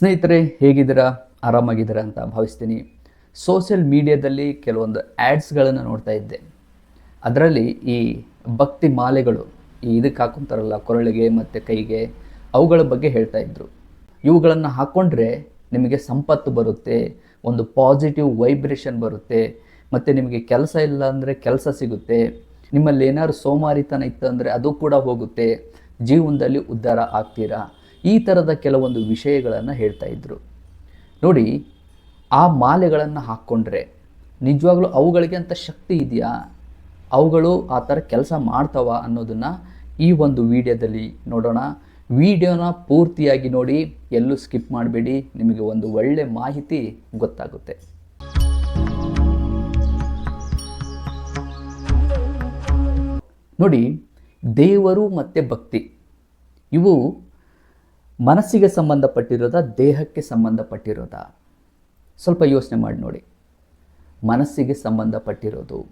ಸ್ನೇಹಿತರೆ, ಹೇಗಿದ್ದೀರಾ? ಆರಾಮಾಗಿದ್ದೀರಾ ಅಂತ ಭಾವಿಸ್ತೀನಿ. ಸೋಷಿಯಲ್ ಮೀಡಿಯಾದಲ್ಲಿ ಕೆಲವೊಂದು ಆ್ಯಡ್ಸ್ಗಳನ್ನು ನೋಡ್ತಾ ಇದ್ದೆ. ಅದರಲ್ಲಿ ಈ ಭಕ್ತಿ ಮಾಲೆಗಳು, ಈ ಇದಕ್ಕೆ ಹಾಕೊತಾರಲ್ಲ, ಕೊರಳಿಗೆ ಮತ್ತು ಕೈಗೆ, ಅವುಗಳ ಬಗ್ಗೆ ಹೇಳ್ತಾ ಇದ್ದರು ಇವುಗಳನ್ನು ಹಾಕ್ಕೊಂಡ್ರೆ ನಿಮಗೆ ಸಂಪತ್ತು ಬರುತ್ತೆ, ಒಂದು ಪಾಸಿಟಿವ್ ವೈಬ್ರೇಷನ್ ಬರುತ್ತೆ, ಮತ್ತು ನಿಮಗೆ ಕೆಲಸ ಇಲ್ಲ ಅಂದರೆ ಕೆಲಸ ಸಿಗುತ್ತೆ. ನಿಮ್ಮಲ್ಲಿ ಏನಾದ್ರು ಸೋಮಾರಿತನ ಇತ್ತು ಅಂದರೆ ಅದು ಕೂಡ ಹೋಗುತ್ತೆ. ಜೀವನದಲ್ಲಿ ಉದ್ಧಾರ ಆಗ್ತೀರಾ? ಈ ಥರದ ಕೆಲವೊಂದು ವಿಷಯಗಳನ್ನು ಹೇಳ್ತಾ ಇದ್ದರು ನೋಡಿ, ಆ ಮಾಲೆಗಳನ್ನು ಹಾಕ್ಕೊಂಡ್ರೆ ನಿಜವಾಗ್ಲೂ ಅವುಗಳಿಗೆ ಅಂತ ಶಕ್ತಿ ಇದೆಯಾ? ಅವುಗಳು ಆ ಥರ ಕೆಲಸ ಮಾಡ್ತಾವ ಅನ್ನೋದನ್ನು ಈ ಒಂದು ವಿಡಿಯೋದಲ್ಲಿ ನೋಡೋಣ. ವಿಡಿಯೋನ ಪೂರ್ತಿಯಾಗಿ ನೋಡಿ, ಎಲ್ಲೂ ಸ್ಕಿಪ್ ಮಾಡಬೇಡಿ, ನಿಮಗೆ ಒಂದು ಒಳ್ಳೆ ಮಾಹಿತಿ ಗೊತ್ತಾಗುತ್ತೆ. ನೋಡಿ, ದೇವರು ಮತ್ತು ಭಕ್ತಿ, ಇವು ಮನಸ್ಸಿಗೆ ಸಂಬಂಧಪಟ್ಟಿರೋದ, ದೇಹಕ್ಕೆ ಸಂಬಂಧಪಟ್ಟಿರೋದ? ಸ್ವಲ್ಪ ಯೋಚನೆ ಮಾಡಿ ನೋಡಿ. ಮನಸ್ಸಿಗೆ ಸಂಬಂಧಪಟ್ಟಿರೋದು.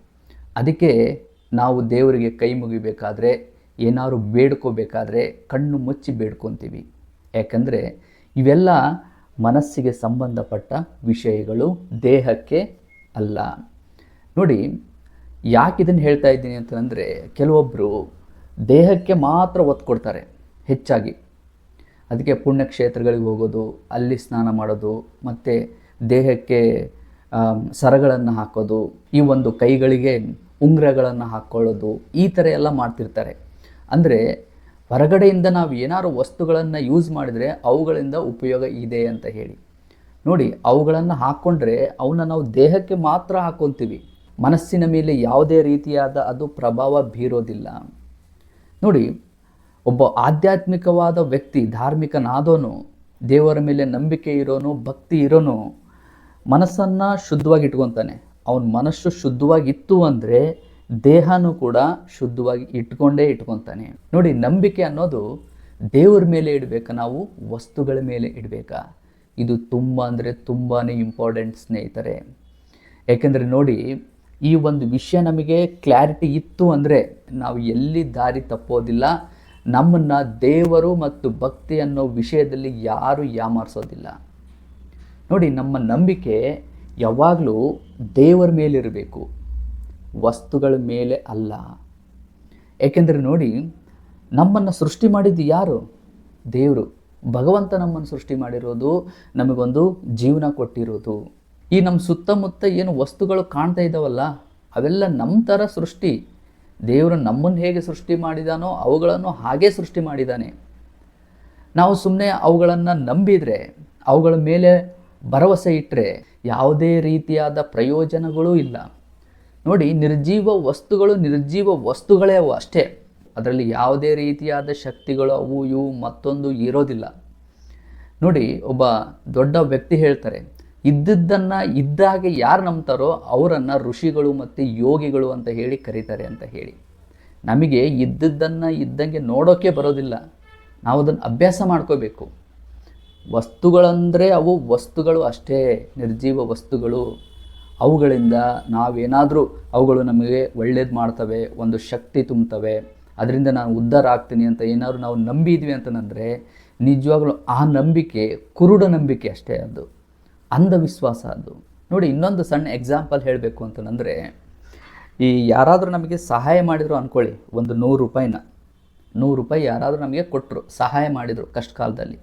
ಅದಕ್ಕೆ ನಾವು ದೇವರಿಗೆ ಕೈ ಮುಗಿಬೇಕಾದ್ರೆ, ಏನಾದರೂ ಬೇಡ್ಕೋಬೇಕಾದ್ರೆ ಕಣ್ಣು ಮುಚ್ಚಿ ಬೇಡ್ಕೊತೀವಿ. ಯಾಕಂದರೆ ಇವೆಲ್ಲ ಮನಸ್ಸಿಗೆ ಸಂಬಂಧಪಟ್ಟ ವಿಷಯಗಳು, ದೇಹಕ್ಕೆ ಅಲ್ಲ. ನೋಡಿ, ಯಾಕೆ ಇದನ್ನು ಹೇಳ್ತಾ ಇದ್ದೀನಿ ಅಂತಂದರೆ ಕೆಲವೊಬ್ಬರು ದೇಹಕ್ಕೆ ಮಾತ್ರ ಒತ್ತು ಕೊಡ್ತಾರೆ ಹೆಚ್ಚಾಗಿ. ಅದಕ್ಕೆ ಪುಣ್ಯಕ್ಷೇತ್ರಗಳಿಗೆ ಹೋಗೋದು, ಅಲ್ಲಿ ಸ್ನಾನ ಮಾಡೋದು, ಮತ್ತು ದೇಹಕ್ಕೆ ಸರಗಳನ್ನು ಹಾಕೋದು, ಈ ಒಂದು ಕೈಗಳಿಗೆ ಉಂಗುರಗಳನ್ನು ಹಾಕ್ಕೊಳ್ಳೋದು ಈ ಥರ ಎಲ್ಲ ಮಾಡ್ತಿರ್ತಾರೆ. ಅಂದರೆ ಹೊರಗಡೆಯಿಂದ ನಾವು ಏನಾದ್ರು ವಸ್ತುಗಳನ್ನು ಯೂಸ್ ಮಾಡಿದರೆ ಅವುಗಳಿಂದ ಉಪಯೋಗ ಇದೆ ಅಂತ ಹೇಳಿ. ನೋಡಿ, ಅವುಗಳನ್ನು ಹಾಕ್ಕೊಂಡ್ರೆ ಅವನ್ನ ನಾವು ದೇಹಕ್ಕೆ ಮಾತ್ರ ಹಾಕ್ಕೊತೀವಿ ಮನಸ್ಸಿನ ಮೇಲೆ ಯಾವುದೇ ರೀತಿಯಾದ ಅದು ಪ್ರಭಾವ ಬೀರೋದಿಲ್ಲ. ನೋಡಿ ಒಬ್ಬ ಆಧ್ಯಾತ್ಮಿಕವಾದ ವ್ಯಕ್ತಿ ಧಾರ್ಮಿಕನಾದೋನು ದೇವರ ಮೇಲೆ ನಂಬಿಕೆ ಇರೋನು, ಭಕ್ತಿ ಇರೋನು, ಮನಸ್ಸನ್ನು ಶುದ್ಧವಾಗಿ ಇಟ್ಕೊತಾನೆ. ಅವನ ಮನಸ್ಸು ಶುದ್ಧವಾಗಿತ್ತು ಅಂದರೆ ದೇಹನೂ ಕೂಡ ಶುದ್ಧವಾಗಿ ಇಟ್ಕೊಂಡೇ ಇಟ್ಕೊತಾನೆ. ನೋಡಿ, ನಂಬಿಕೆ ಅನ್ನೋದು ದೇವರ ಮೇಲೆ ಇಡಬೇಕಾ? ನಾವು ವಸ್ತುಗಳ ಮೇಲೆ ಇಡಬೇಕಾ? ಇದು ತುಂಬ ಅಂದರೆ ತುಂಬಾ ಇಂಪಾರ್ಟೆಂಟ್ ಸ್ನೇಹಿತರೆ. ಯಾಕೆಂದರೆ ನೋಡಿ, ಈ ಒಂದು ವಿಷಯ ನಮಗೆ ಕ್ಲಾರಿಟಿ ಇತ್ತು ಅಂದರೆ ನಾವು ಎಲ್ಲಿ ದಾರಿ ತಪ್ಪೋದಿಲ್ಲ. ನಮ್ಮನ್ನು ದೇವರು ಮತ್ತು ಭಕ್ತಿ ಅನ್ನೋ ವಿಷಯದಲ್ಲಿ ಯಾರೂ ಯಾಮಾರಿಸೋದಿಲ್ಲ. ನೋಡಿ, ನಮ್ಮ ನಂಬಿಕೆ ಯಾವಾಗಲೂ ದೇವರ ಮೇಲಿರಬೇಕು ವಸ್ತುಗಳ ಮೇಲೆ ಅಲ್ಲ. ಏಕೆಂದರೆ ನೋಡಿ, ನಮ್ಮನ್ನು ಸೃಷ್ಟಿ ಮಾಡಿದ್ದು ಯಾರು? ದೇವರು. ಭಗವಂತ ನಮ್ಮನ್ನು ಸೃಷ್ಟಿ ಮಾಡಿರೋದು, ನಮಗೊಂದು ಜೀವನ ಕೊಟ್ಟಿರೋದು. ಈ ನಮ್ಮ ಸುತ್ತಮುತ್ತ ಏನು ವಸ್ತುಗಳು ಕಾಣ್ತಾ ಇದ್ದಾವಲ್ಲ ಅವೆಲ್ಲ ನಮ್ಮ ಥರ ಸೃಷ್ಟಿ. ದೇವರು ನಮ್ಮನ್ನು ಹೇಗೆ ಸೃಷ್ಟಿ ಮಾಡಿದಾನೋ ಅವುಗಳನ್ನು ಹಾಗೇ ಸೃಷ್ಟಿ ಮಾಡಿದ್ದಾನೆ ನಾವು ಸುಮ್ಮನೆ ಅವುಗಳನ್ನು ನಂಬಿದರೆ, ಅವುಗಳ ಮೇಲೆ ಭರವಸೆ ಇಟ್ಟರೆ ಯಾವುದೇ ರೀತಿಯಾದ ಪ್ರಯೋಜನಗಳೂ ಇಲ್ಲ. ನೋಡಿ, ನಿರ್ಜೀವ ವಸ್ತುಗಳು ನಿರ್ಜೀವ ವಸ್ತುಗಳೇ ಅವು ಅಷ್ಟೇ. ಅದರಲ್ಲಿ ಯಾವುದೇ ರೀತಿಯಾದ ಶಕ್ತಿಗಳು ಅವು ಇವು ಮತ್ತೊಂದು ಇರೋದಿಲ್ಲ. ನೋಡಿ, ಒಬ್ಬ ದೊಡ್ಡ ವ್ಯಕ್ತಿ ಹೇಳ್ತಾರೆ ಇದ್ದದ್ದನ್ನು ಇದ್ದಾಗೆ ಯಾರು ನಂಬ್ತಾರೋ ಅವರನ್ನು ಋಷಿಗಳು ಮತ್ತು ಯೋಗಿಗಳು ಅಂತ ಹೇಳಿ ಕರೀತಾರೆ ಅಂತ ಹೇಳಿ. ನಮಗೆ ಇದ್ದದ್ದನ್ನು ಇದ್ದಂಗೆ ನೋಡೋಕ್ಕೆ ಬರೋದಿಲ್ಲ. ನಾವು ಅದನ್ನು ಅಭ್ಯಾಸ ಮಾಡ್ಕೋಬೇಕು. ವಸ್ತುಗಳಂದರೆ ಅವು ವಸ್ತುಗಳು ಅಷ್ಟೇ, ನಿರ್ಜೀವ ವಸ್ತುಗಳು. ಅವುಗಳಿಂದ ನಾವೇನಾದರೂ ಅವುಗಳು ನಮಗೆ ಒಳ್ಳೇದು ಮಾಡ್ತವೆ, ಒಂದು ಶಕ್ತಿ ತುಂಬ್ತವೆ ಅದರಿಂದ ನಾನು ಉದ್ಧಾರ ಆಗ್ತೀನಿ ಅಂತ ಏನಾದರೂ ನಾವು ನಂಬಿದ್ವಿ ಅಂತಂದರೆ ನಿಜವಾಗ್ಲೂ ಆ ನಂಬಿಕೆ ಕುರುಡ ನಂಬಿಕೆ ಅಷ್ಟೇ ಅದು. ಅಂಧವಿಶ್ವಾಸ ಅದು. ನೋಡಿ, ಇನ್ನೊಂದು ಸಣ್ಣ ಎಕ್ಸಾಂಪಲ್ ಹೇಳಬೇಕು ಅಂತಂದರೆ, ಈ ಯಾರಾದರೂ ನಮಗೆ ಸಹಾಯ ಮಾಡಿದ್ರು ಅಂದ್ಕೊಳ್ಳಿ ಒಂದು ನೂರು ರೂಪಾಯಿನ. ನೂರು ರೂಪಾಯಿ ಯಾರಾದರೂ ನಮಗೆ ಕೊಟ್ಟರು ಸಹಾಯ ಮಾಡಿದರು ಕಷ್ಟ ಕಾಲದಲ್ಲಿ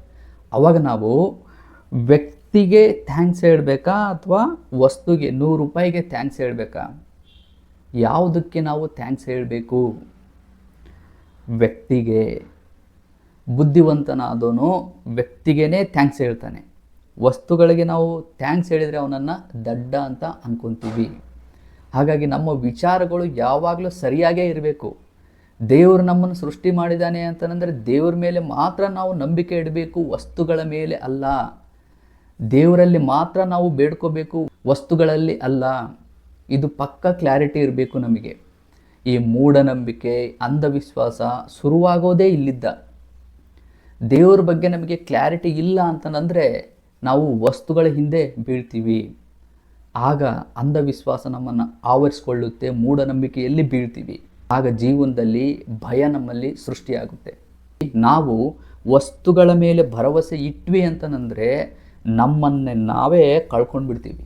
ಅವಾಗ ನಾವು ವ್ಯಕ್ತಿಗೆ ಥ್ಯಾಂಕ್ಸ್ ಹೇಳಬೇಕಾ ಅಥವಾ ವಸ್ತುಗೆ ನೂರು ರೂಪಾಯಿಗೆ ಥ್ಯಾಂಕ್ಸ್ ಹೇಳಬೇಕಾ? ಯಾವುದಕ್ಕೆ ನಾವು ಥ್ಯಾಂಕ್ಸ್ ಹೇಳಬೇಕು? ವ್ಯಕ್ತಿಗೆ. ಬುದ್ಧಿವಂತನಾದವನು ವ್ಯಕ್ತಿಗೇ ಥ್ಯಾಂಕ್ಸ್ ಹೇಳ್ತಾನೆ. ವಸ್ತುಗಳಿಗೆ ನಾವು ಥ್ಯಾಂಕ್ಸ್ ಹೇಳಿದರೆ ಅವನನ್ನು ದಡ್ಡ ಅಂತ ಅಂದ್ಕೊತೀವಿ ಹಾಗಾಗಿ ನಮ್ಮ ವಿಚಾರಗಳು ಯಾವಾಗಲೂ ಸರಿಯಾಗೇ ಇರಬೇಕು. ದೇವರು ನಮ್ಮನ್ನು ಸೃಷ್ಟಿ ಮಾಡಿದ್ದಾನೆ ಅಂತಂದರೆ ದೇವರ ಮೇಲೆ ಮಾತ್ರ ನಾವು ನಂಬಿಕೆ ಇಡಬೇಕು, ವಸ್ತುಗಳ ಮೇಲೆ ಅಲ್ಲ. ದೇವರಲ್ಲಿ ಮಾತ್ರ ನಾವು ಬೇಡ್ಕೋಬೇಕು, ವಸ್ತುಗಳಲ್ಲಿ ಅಲ್ಲ. ಇದು ಪಕ್ಕ ಕ್ಲಾರಿಟಿ ಇರಬೇಕು ನಮಗೆ. ಈ ಮೂಢನಂಬಿಕೆ, ಅಂಧವಿಶ್ವಾಸ ಶುರುವಾಗೋದೇ ಇಲ್ಲಿದ್ದ. ದೇವರ ಬಗ್ಗೆ ನಮಗೆ ಕ್ಲಾರಿಟಿ ಇಲ್ಲ ಅಂತಂದರೆ ನಾವು ವಸ್ತುಗಳ ಹಿಂದೆ ಬೀಳ್ತೀವಿ. ಆಗ ಅಂಧವಿಶ್ವಾಸ ನಮ್ಮನ್ನು ಆವರಿಸ್ಕೊಳ್ಳುತ್ತೆ, ಮೂಢನಂಬಿಕೆಯಲ್ಲಿ ಬೀಳ್ತೀವಿ. ಆಗ ಜೀವನದಲ್ಲಿ ಭಯ ನಮ್ಮಲ್ಲಿ ಸೃಷ್ಟಿಯಾಗುತ್ತೆ. ನಾವು ವಸ್ತುಗಳ ಮೇಲೆ ಭರವಸೆ ಇಟ್ವಿ ಅಂತನಂದರೆ ನಮ್ಮನ್ನೇ ನಾವೇ ಕಳ್ಕೊಂಡು ಬಿಡ್ತೀವಿ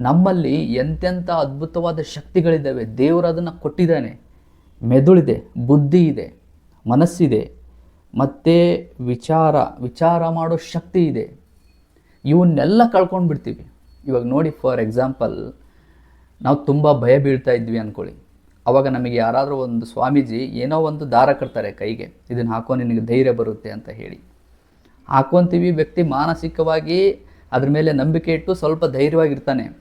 ನಮ್ಮಲ್ಲಿ ಎಂತೆಂಥ ಅದ್ಭುತವಾದ ಶಕ್ತಿಗಳಿದ್ದಾವೆ. ದೇವರು ಅದನ್ನು ಕೊಟ್ಟಿದ್ದಾನೆ. ಮೆದುಳಿದೆ ಬುದ್ಧಿ ಇದೆ ಮನಸ್ಸಿದೆ. ಮತ್ತು ವಿಚಾರ ವಿಚಾರ ಮಾಡೋ ಶಕ್ತಿ ಇದೆ. ಇವನ್ನೆಲ್ಲ ಕಳ್ಕೊಂಡು ಬಿಡ್ತೀವಿ. ಇವಾಗ ನೋಡಿ ಫಾರ್ ಎಕ್ಸಾಂಪಲ್ ನಾವು ತುಂಬ ಭಯ ಬೀಳ್ತಾ ಇದ್ವಿ ಅಂದ್ಕೊಳ್ಳಿ ಅವಾಗ ನಮಗೆ ಯಾರಾದರೂ ಒಂದು ಸ್ವಾಮೀಜಿ ಏನೋ ಒಂದು ದಾರ ಕಟ್ತಾರೆ ಕೈಗೆ. ಇದನ್ನು ಹಾಕೋ ನಿನಗೆ ಧೈರ್ಯ ಬರುತ್ತೆ ಅಂತ ಹೇಳಿ. ಹಾಕ್ಕೊತೀವಿ ವ್ಯಕ್ತಿ ಮಾನಸಿಕವಾಗಿ ಅದ್ರ ಮೇಲೆ ನಂಬಿಕೆ ಇಟ್ಟು ಸ್ವಲ್ಪ ಧೈರ್ಯವಾಗಿರ್ತಾನೆ.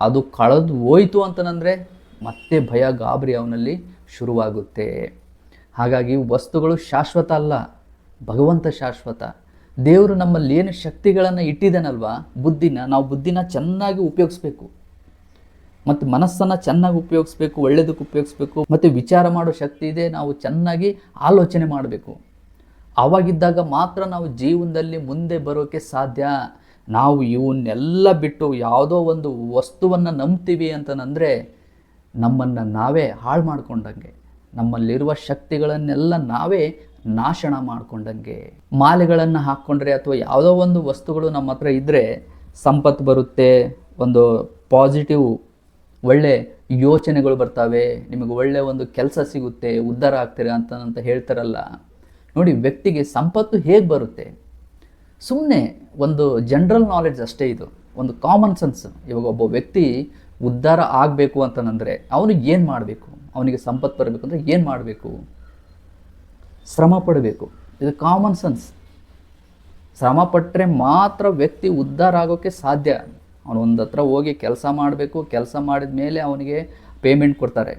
ಅದು ಕಳೆದು ಹೋಯಿತು ಅಂತಂದರೆ ಮತ್ತೆ ಭಯ ಗಾಬರಿ ಅವನಲ್ಲಿ ಶುರುವಾಗುತ್ತೆ. ಹಾಗಾಗಿ ವಸ್ತುಗಳು ಶಾಶ್ವತ ಅಲ್ಲ, ಭಗವಂತ ಶಾಶ್ವತ. ದೇವರು ನಮ್ಮಲ್ಲಿ ಏನು ಶಕ್ತಿಗಳನ್ನು ಇಟ್ಟಿದ್ದಾನಲ್ವಾ, ಬುದ್ಧಿನ, ನಾವು ಬುದ್ಧಿನ ಚೆನ್ನಾಗಿ ಉಪಯೋಗಿಸ್ಬೇಕು. ಮತ್ತು ಮನಸ್ಸನ್ನು ಚೆನ್ನಾಗಿ ಉಪಯೋಗಿಸ್ಬೇಕು ಒಳ್ಳೆಯದಕ್ಕೆ ಉಪಯೋಗಿಸ್ಬೇಕು, ಮತ್ತು ವಿಚಾರ ಮಾಡೋ ಶಕ್ತಿ ಇದೆ, ನಾವು ಚೆನ್ನಾಗಿ ಆಲೋಚನೆ ಮಾಡಬೇಕು. ಆವಾಗಿದ್ದಾಗ ಮಾತ್ರ ನಾವು ಜೀವನದಲ್ಲಿ ಮುಂದೆ ಬರೋಕ್ಕೆ ಸಾಧ್ಯ. ನಾವು ಇವನ್ನೆಲ್ಲ ಬಿಟ್ಟು ಯಾವುದೋ ಒಂದು ವಸ್ತುವನ್ನು ನಂಬ್ತೀವಿ ಅಂತಂದರೆ ನಮ್ಮನ್ನು ನಾವೇ ಹಾಳು ಮಾಡ್ಕೊಂಡಂಗೆ. ನಮ್ಮಲ್ಲಿರುವ ಶಕ್ತಿಗಳನ್ನೆಲ್ಲ ನಾವೇ ನಾಶನ ಮಾಡಿಕೊಂಡಂಗೆ. ಮಾಲೆಗಳನ್ನು ಹಾಕ್ಕೊಂಡ್ರೆ ಅಥವಾ ಯಾವುದೋ ಒಂದು ವಸ್ತುಗಳು ನಮ್ಮ ಹತ್ರ ಇದ್ದರೆ ಸಂಪತ್ತು ಬರುತ್ತೆ, ಒಂದು ಪಾಸಿಟಿವ್ ಒಳ್ಳೆ ಯೋಚನೆಗಳು ಬರ್ತವೆ, ನಿಮಗೆ ಒಳ್ಳೆ ಒಂದು ಕೆಲಸ ಸಿಗುತ್ತೆ, ಉದ್ಧಾರ ಆಗ್ತೀರಾ ಅಂತ ಅಂತ ಹೇಳ್ತಾರಲ್ಲ. ನೋಡಿ, ವ್ಯಕ್ತಿಗೆ ಸಂಪತ್ತು ಹೇಗೆ ಬರುತ್ತೆ? ಸುಮ್ಮನೆ ಒಂದು ಜನರಲ್ ನಾಲೆಡ್ಜ್ ಅಷ್ಟೇ ಇದು. ಒಂದು ಕಾಮನ್ ಸೆನ್ಸ್ ಇವಾಗ ಒಬ್ಬ ವ್ಯಕ್ತಿ ಉದ್ಧಾರ ಆಗಬೇಕು ಅಂತಂದರೆ ಅವನು ಏನು ಮಾಡಬೇಕು? ಅವನಿಗೆ ಸಂಪತ್ತು ಬರಬೇಕಂದ್ರೆ ಏನು ಮಾಡಬೇಕು? ಶ್ರಮ ಪಡಬೇಕು. ಇದು ಕಾಮನ್ ಸೆನ್ಸ್ ಶ್ರಮ ಪಟ್ಟರೆ ಮಾತ್ರ ವ್ಯಕ್ತಿ ಉದ್ಧಾರ ಆಗೋಕ್ಕೆ ಸಾಧ್ಯ. ಅವನು ಒಂದು ಹತ್ರ ಹೋಗಿ ಕೆಲಸ ಮಾಡಬೇಕು, ಕೆಲಸ ಮಾಡಿದ ಮೇಲೆ ಅವನಿಗೆ ಪೇಮೆಂಟ್ ಕೊಡ್ತಾರೆ.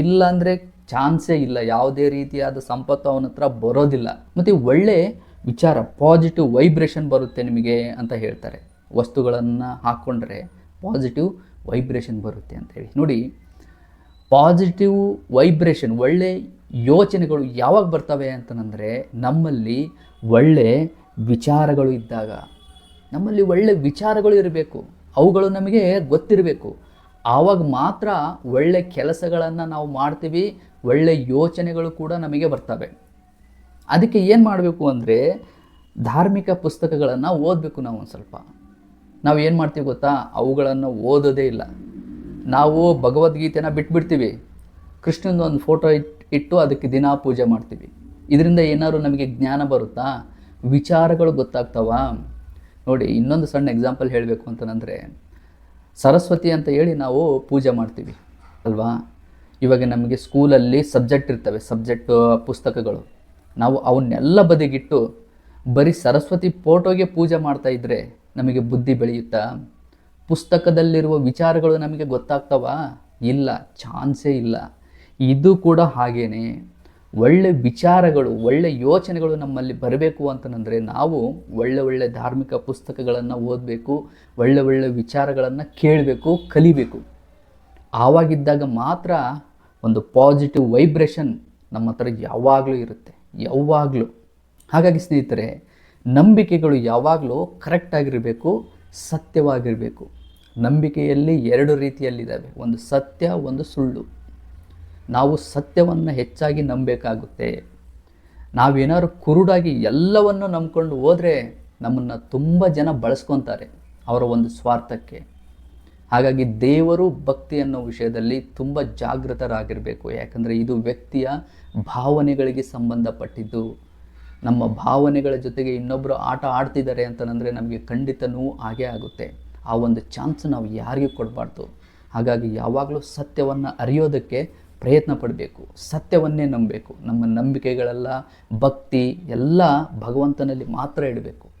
ಇಲ್ಲಾಂದರೆ ಚಾನ್ಸೇ ಇಲ್ಲ. ಯಾವುದೇ ರೀತಿಯಾದ ಸಂಪತ್ತು ಅವನ ಹತ್ರ ಬರೋದಿಲ್ಲ. ಮತ್ತು ಒಳ್ಳೆ ವಿಚಾರ ಪಾಸಿಟಿವ್ ವೈಬ್ರೇಷನ್ ಬರುತ್ತೆ ನಿಮಗೆ ಅಂತ ಹೇಳ್ತಾರೆ. ವಸ್ತುಗಳನ್ನು ಹಾಕ್ಕೊಂಡ್ರೆ ಪಾಸಿಟಿವ್ ವೈಬ್ರೇಷನ್ ಬರುತ್ತೆ ಅಂತ ಹೇಳಿ. ನೋಡಿ ಪಾಸಿಟಿವ್ ವೈಬ್ರೇಷನ್ ಒಳ್ಳೆ ಯೋಚನೆಗಳು ಯಾವಾಗ ಬರ್ತವೆ ಅಂತಂದರೆ ನಮ್ಮಲ್ಲಿ ಒಳ್ಳೆ ವಿಚಾರಗಳು ಇದ್ದಾಗ, ನಮ್ಮಲ್ಲಿ ಒಳ್ಳೆ ವಿಚಾರಗಳು ಇರಬೇಕು, ಅವುಗಳು ನಮಗೆ ಗೊತ್ತಿರಬೇಕು. ಆವಾಗ ಮಾತ್ರ ಒಳ್ಳೆ ಕೆಲಸಗಳನ್ನು ನಾವು ಮಾಡ್ತೀವಿ, ಒಳ್ಳೆ ಯೋಚನೆಗಳು ಕೂಡ ನಮಗೆ ಬರ್ತವೆ. ಅದಕ್ಕೆ ಏನು ಮಾಡಬೇಕು ಅಂದರೆ, ಧಾರ್ಮಿಕ ಪುಸ್ತಕಗಳನ್ನು ಓದಬೇಕು ನಾವು ಒಂದು ಸ್ವಲ್ಪ. ನಾವು ಏನು ಮಾಡ್ತೀವಿ ಗೊತ್ತಾ? ಅವುಗಳನ್ನು ಓದೋದೇ ಇಲ್ಲ. ನಾವು ಭಗವದ್ಗೀತೆನ ಬಿಟ್ಬಿಡ್ತೀವಿ. ಕೃಷ್ಣನ ಒಂದು ಫೋಟೋ ಇಟ್, ಇಟ್ಟು ಅದಕ್ಕೆ ದಿನ ಪೂಜೆ ಮಾಡ್ತೀವಿ. ಇದರಿಂದ ಏನಾದ್ರು ನಮಗೆ ಜ್ಞಾನ ಬರುತ್ತಾ? ವಿಚಾರಗಳು ಗೊತ್ತಾಗ್ತಾವ? ನೋಡಿ, ಇನ್ನೊಂದು ಸಣ್ಣ ಎಕ್ಸಾಂಪಲ್ ಹೇಳಬೇಕು ಅಂತಂದರೆ, ಸರಸ್ವತಿ ಅಂತ ಹೇಳಿ ನಾವು ಪೂಜೆ ಮಾಡ್ತೀವಿ, ಅಲ್ವಾ? ಇವಾಗ ನಮಗೆ ಸ್ಕೂಲಲ್ಲಿ ಸಬ್ಜೆಕ್ಟ್ ಇರ್ತವೆ, ಸಬ್ಜೆಕ್ಟ್ ಪುಸ್ತಕಗಳು. ನಾವು ಅವನ್ನೆಲ್ಲ ಬದಿಗಿಟ್ಟು ಬರೀ ಸರಸ್ವತಿ ಫೋಟೋಗೆ ಪೂಜೆ ಮಾಡ್ತಾಯಿದ್ರೆ ನಮಗೆ ಬುದ್ಧಿ ಬೆಳೆಯುತ್ತಾ? ಪುಸ್ತಕದಲ್ಲಿರುವ ವಿಚಾರಗಳು ನಮಗೆ ಗೊತ್ತಾಗ್ತವ? ಇಲ್ಲ, ಚಾನ್ಸೇ ಇಲ್ಲ. ಇದು ಕೂಡ ಹಾಗೇನೆ. ಒಳ್ಳೆ ವಿಚಾರಗಳು, ಒಳ್ಳೆ ಯೋಚನೆಗಳು ನಮ್ಮಲ್ಲಿ ಬರಬೇಕು ಅಂತಂದರೆ ನಾವು ಒಳ್ಳೆ ಒಳ್ಳೆ ಧಾರ್ಮಿಕ ಪುಸ್ತಕಗಳನ್ನು ಓದಬೇಕು, ಒಳ್ಳೆ ಒಳ್ಳೆ ವಿಚಾರಗಳನ್ನು ಕೇಳಬೇಕು, ಕಲಿಬೇಕು. ಆವಾಗಿದ್ದಾಗ ಮಾತ್ರ ಒಂದು ಪಾಸಿಟಿವ್ ವೈಬ್ರೇಷನ್ ನಮ್ಮ ಹತ್ರ ಯಾವಾಗಲೂ ಇರುತ್ತೆ. ಯಾವಾಗಲೂ. ಹಾಗಾಗಿ ಸ್ನೇಹಿತರೆ, ನಂಬಿಕೆಗಳು ಯಾವಾಗಲೂ ಕರೆಕ್ಟಾಗಿರಬೇಕು ಸತ್ಯವಾಗಿರಬೇಕು. ನಂಬಿಕೆಯಲ್ಲಿ ಎರಡು ರೀತಿಯಲ್ಲಿದ್ದಾವೆ ಒಂದು ಸತ್ಯ, ಒಂದು ಸುಳ್ಳು. ನಾವು ಸತ್ಯವನ್ನು ಹೆಚ್ಚಾಗಿ ನಂಬಬೇಕಾಗುತ್ತೆ. ನಾವೇನಾದ್ರು ಕುರುಡಾಗಿ ಎಲ್ಲವನ್ನು ನಂಬ್ಕೊಂಡು ಹೋದರೆ ನಮ್ಮನ್ನು ತುಂಬ ಜನ ಬಳಸ್ಕೊತಾರೆ ಅವರ ಒಂದು ಸ್ವಾರ್ಥಕ್ಕೆ. ಹಾಗಾಗಿ ದೇವರು ಭಕ್ತಿ ಅನ್ನೋ ವಿಷಯದಲ್ಲಿ ತುಂಬ ಜಾಗೃತರಾಗಿರಬೇಕು. ಯಾಕಂದರೆ ಇದು ವ್ಯಕ್ತಿಯ ಭಾವನೆಗಳಿಗೆ ಸಂಬಂಧಪಟ್ಟಿದ್ದು. ನಮ್ಮ ಭಾವನೆಗಳ ಜೊತೆಗೆ ಇನ್ನೊಬ್ಬರು ಆಟ ಆಡ್ತಿದ್ದಾರೆ ಅಂತಂದರೆ ನಮಗೆ ಖಂಡಿತನೂ ಹಾಗೇ ಆಗೇ ಆಗುತ್ತೆ. ಆ ಒಂದು ಚಾನ್ಸ್ ನಾವು ಯಾರಿಗೂ ಕೊಡಬಾರ್ದು. ಹಾಗಾಗಿ ಯಾವಾಗಲೂ ಸತ್ಯವನ್ನು ಅರಿಯೋದಕ್ಕೆ ಪ್ರಯತ್ನ ಪಡಬೇಕು. ಸತ್ಯವನ್ನೇ ನಂಬಬೇಕು. ನಮ್ಮ ನಂಬಿಕೆಗಳೆಲ್ಲ ಭಕ್ತಿ ಎಲ್ಲ ಭಗವಂತನಲ್ಲಿ ಮಾತ್ರ ಇಡಬೇಕು.